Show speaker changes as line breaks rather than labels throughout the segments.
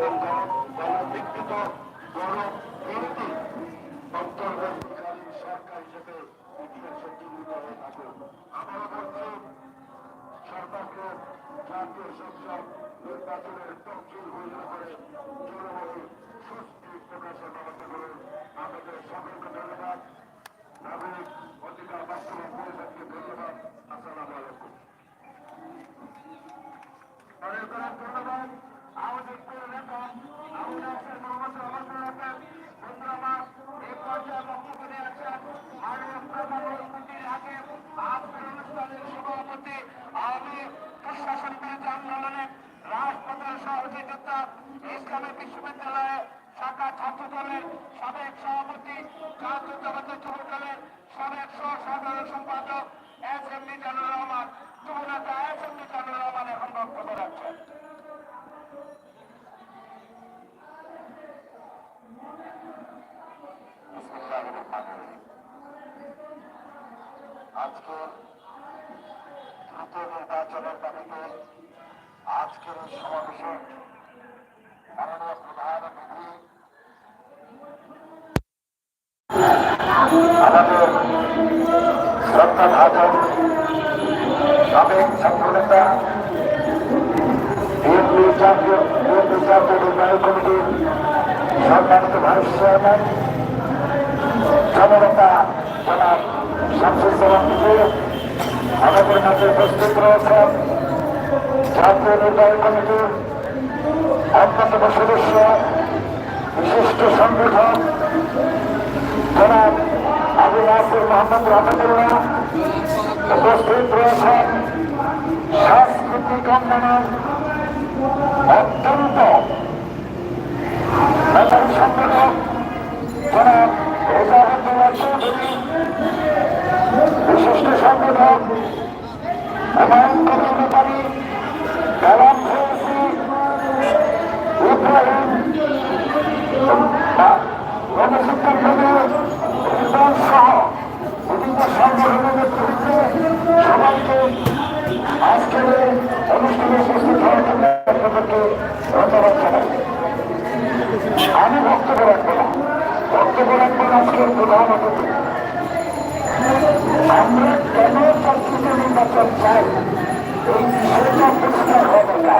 এবং আজকে দ্রুত নির্বাচনের দাবিতে আজকের এই সমাবেশে মাননীয় প্রধান অতিথি আমাদের জনাব শামসুজ্জামান আমাদের কাছে প্রস্তুত রয়েছেন ছাত্র নির্বাহী কমিটির অন্যতম সদস্য বিশিষ্ট সংগঠন জনাব আবু নাসির মোহাম্মদ রহমতুল্লাহ উপস্থিত রয়েছেন সাংস্কৃতিক অঙ্গনের বিশিষ্ট সংগঠক এবং প্রধানতারী কালাম ফেন্সি ইব্রাহিম গণশিক্ষা কেন্দ্রের বিধান সহ বিভিন্ন সংগঠনের নেতৃত্বে সবাইকে আজকের অনুষ্ঠানে আমি বক্তব্য রাখব না। বক্তব্য রাখবেন আজকের প্রধান অতিথি। আমরা কেন প্রার্থীকে নির্বাচন চাই? এই বিষয়টা পরিষ্কার হবে না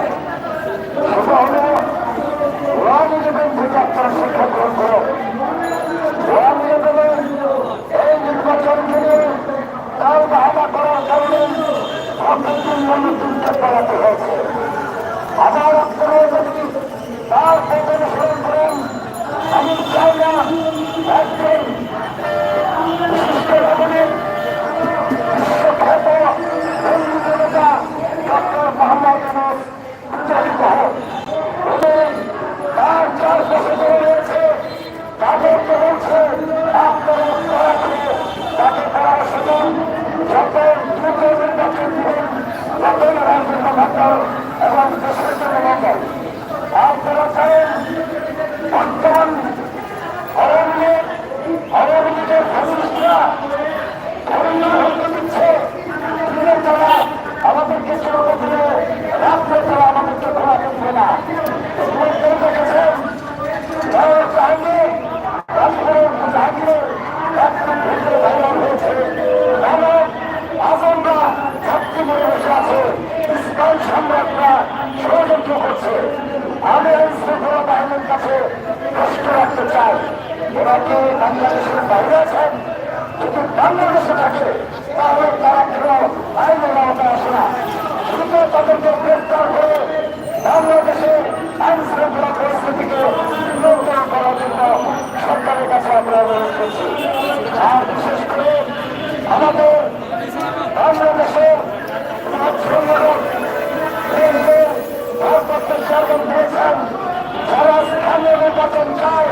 নির্বাচন চায়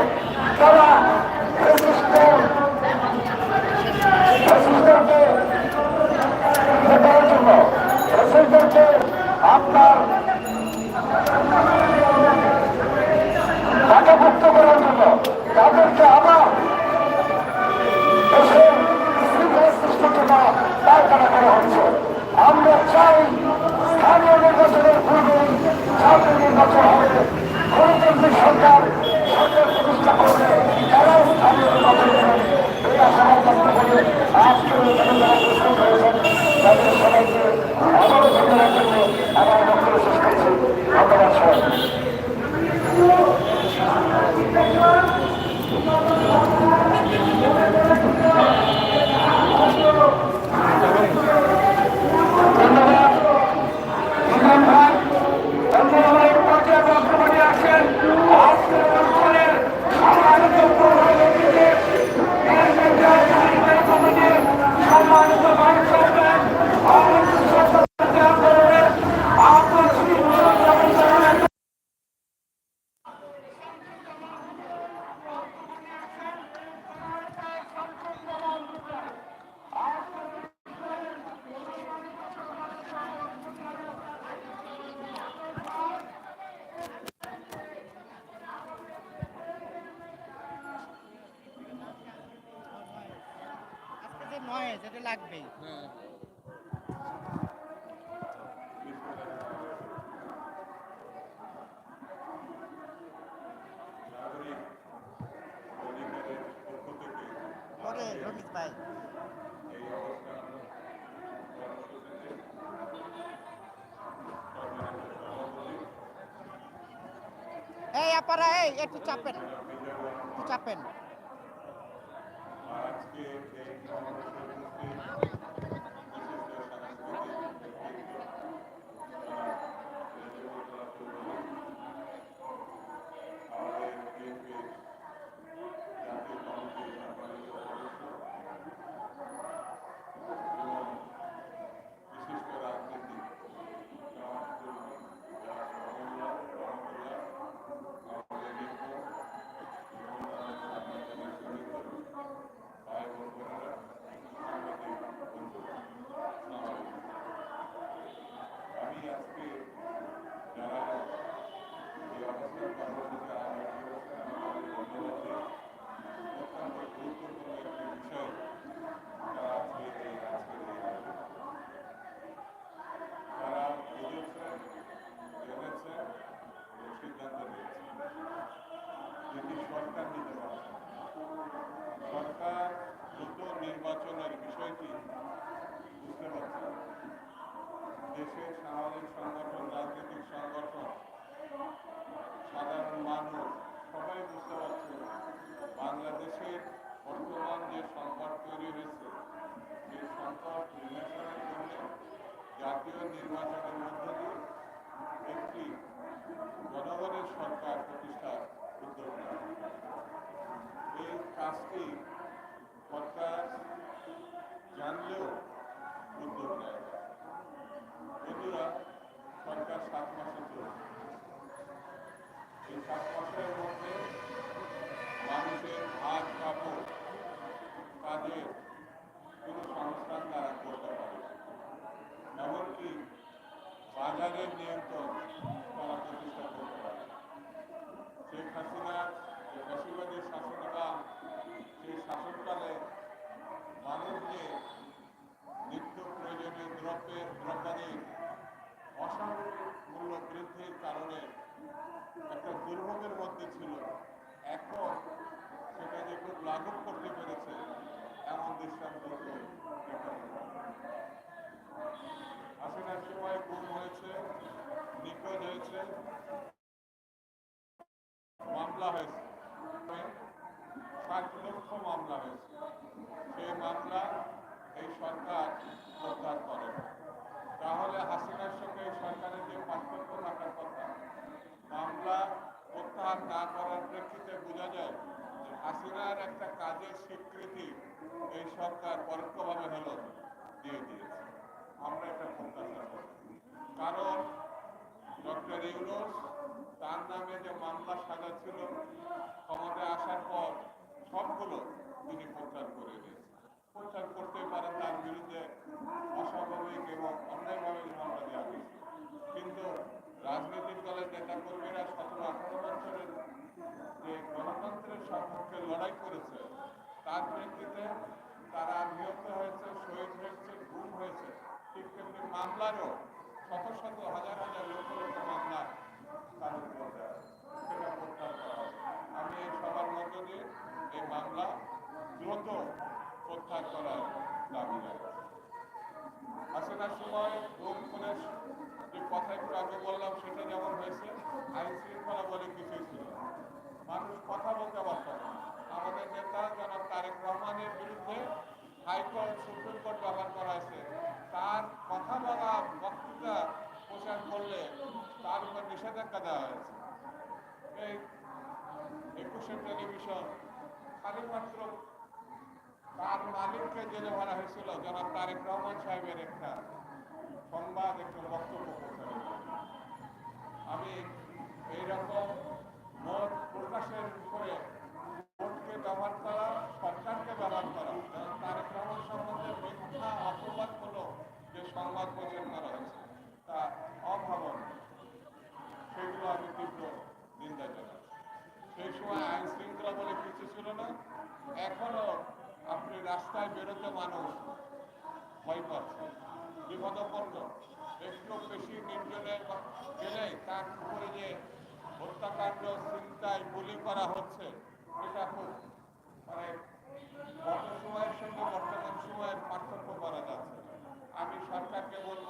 তারা সেটা লাগবেই করে হ্যাঁ। রফিক ভাই।
এই
আপারা এই একটু চাপেন একটু চাপেন।
আজকে সংকট তৈরি হয়েছে সেই সংকট নিরসনের জন্য জাতীয় নির্বাচনের মধ্য দিয়ে একটি জনগণের সরকার প্রতিষ্ঠার উদ্যোগ এই কাজটি সরকার জানলেও উদ্যোগ নেয়। বন্ধুরা সরকার সাত মাসে চলছে এই সাত মাসে একটা দুর্ভোগের মধ্যে ছিল। এখন সেটা যে খুব লাঘব করতে পেরেছে, এমন দৃষ্টান্ত আসনের সময় গুম হয়েছে, নিখোঁজ হয়েছে, মামলা হয়েছে। ষাট লক্ষ মামলা হয়েছে। সেই মামলা এই সরকার প্রত্যাহার করে। তাহলে হাসি এই সরকার পরোক্ষভাবে হলো দিয়ে দিয়েছে। আমরা একটা প্রত্যাশা করি। কারণ ডক্টর ইউনুস তার নামে যে মামলা সাজা ছিল, ক্ষমতায় আসার পর সবগুলো তিনি প্রচার করে দিয়েছেন। প্রচার করতে পারেন তার বিরুদ্ধে রক্ষা করার দাবি আসলে সময় লোক যে কথা একটু আগে বললাম, সেটা যেমন হয়েছে, আইন শৃঙ্খলা বলে কিছুই ছিল মানুষ কথা বলতে পারত না। আমাদের নেতা জনাব তারেক রহমানের বিরুদ্ধে হাইকোর্ট, সুপ্রিম কোর্ট ব্যবহার করা হয়েছে। তার কথা বলা, বক্তৃতা প্রচার করলে তার উপর নিষেধাজ্ঞা দেওয়া হয়েছে। এই একুশে টেলিভিশন খালিমাত্র তার মালিককে জেলে ভরা হয়েছিল, জনাব তারেক রহমান সাহেবের একটা সংবাদ, একটা বক্তব্য প্রচারিত আমি এইরকম মত প্রকাশের উপরে ভোটকে ব্যবহার করা, সরকারকে ব্যবহার করা তারেক রহমান সম্বন্ধে মিথ্যা অপবাদ হলো যে সংবাদ প্রচার করা হয়েছে, তা অভাবন সেগুলো আমি তীব্র নিন্দা জানাই সেই সময় আইন শৃঙ্খলা বলে কিছু ছিল না, এখনও আপনি রাস্তায় বেরোতে মানুষ ভয় পাচ্ছে বিপদপন্ন একটু বেশি নির্জনে গেলে তার উপরে যে হত্যাকাণ্ড চিন্তায় গুলি করা হচ্ছে, এটা খুব মানে গত সময়ের সঙ্গে বর্তমান সময়ের পার্থক্য করা যাচ্ছে। আমি সরকারকে বলব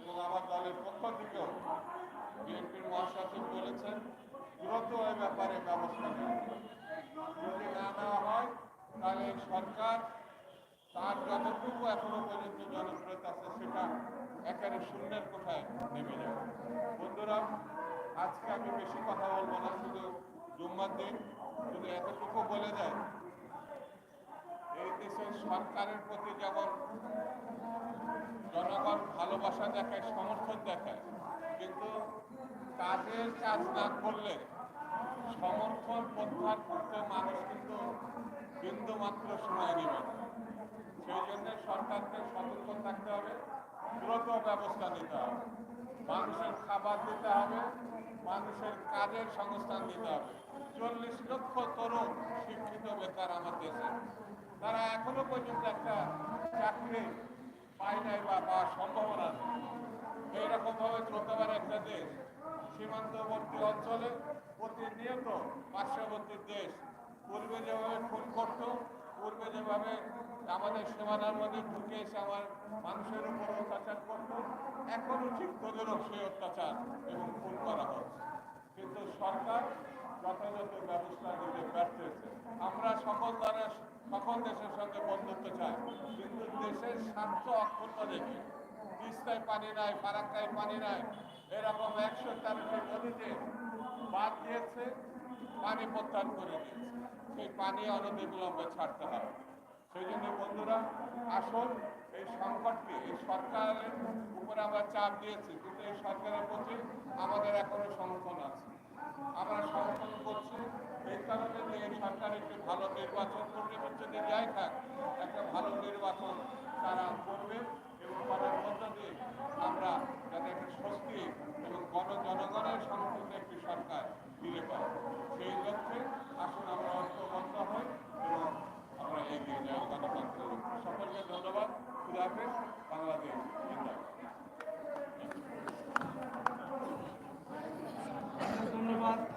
এবং আমার দলের পক্ষ থেকেও বিএনপির মহাসচিব বলেছেন, দ্রুত এ ব্যাপারে ব্যবস্থা নেওয়া যদি না নেওয়া হয় তাহলে সরকার তার যতটুকু এখনও পর্যন্ত জনপ্রিয়তা আছে সেটা একেবারে শূন্যের কোথায় নেমে যাবে বন্ধুরা, আজকে আমি বেশি কথা বলব না, শুধু জুম্মার দিন শুধু এতটুকু বলে যায়, এই দেশের সরকারের প্রতি যেমন জনগণ ভালোবাসা দেখায়, সমর্থন দেখায়, কিন্তু কাজের কাজ না করলে সমর্থন প্রত্যাহার করতে মানুষ কিন্তু বিন্দু মাত্র সময় নেবে না সেই জন্য সরকারকে সতর্ক থাকতে হবে, দ্রুত ব্যবস্থা নিতে হবে। মানুষের খাবার দিতে হবে, মানুষের কাজের সংস্থান দিতে হবে। চল্লিশ লক্ষ তরুণ শিক্ষিত বেকার আমার দেশে। তারা এখনও পর্যন্ত একটা চাকরি পায় নাই বা পাওয়ার সম্ভাবনা নেই। এইরকম ভাবে চলতে একটা দেশ। সীমান্তবর্তী অঞ্চলে প্রতিনিয়ত পার্শ্ববর্তী দেশ পূর্বে যেভাবে খুন করত, পূর্বে যেভাবে আমাদের সীমানার মধ্যে ঢুকে এসে আমার মানুষের উপর অত্যাচার করত এখনও ঠিক তোদেরও সেই অত্যাচার এবং খুন করা হচ্ছে। কিন্তু সরকার যথাযথ ব্যবস্থা নিতে ব্যর্থ হয়েছে। আমরা সকল দ্বারা, সকল দেশের সঙ্গে বন্ধুত্ব চাই, কিন্তু দেশের স্বার্থ অক্ষুণ্ণ রেখে, তিস্তায় পানি নাই, ফারাক্কায় পানি নাই, এরকম একশো তেরোটি নদীতে বাদ দিয়েছে, পানি প্রত্যাহার করে দিয়েছে। সেই পানি অনবিলম্বে ছাড়তে হবে। সেই জন্য বন্ধুরা আসল এই সংকটকে, এই সরকারের উপরে আমরা চাপ দিয়েছি, কিন্তু এই সরকারের প্রতি আমাদের এখনও সমর্থন আছে। আমরা সমর্থন করছি, এই কারণে যে সরকার একটি ভালো নির্বাচন করবে যদি যাই থাক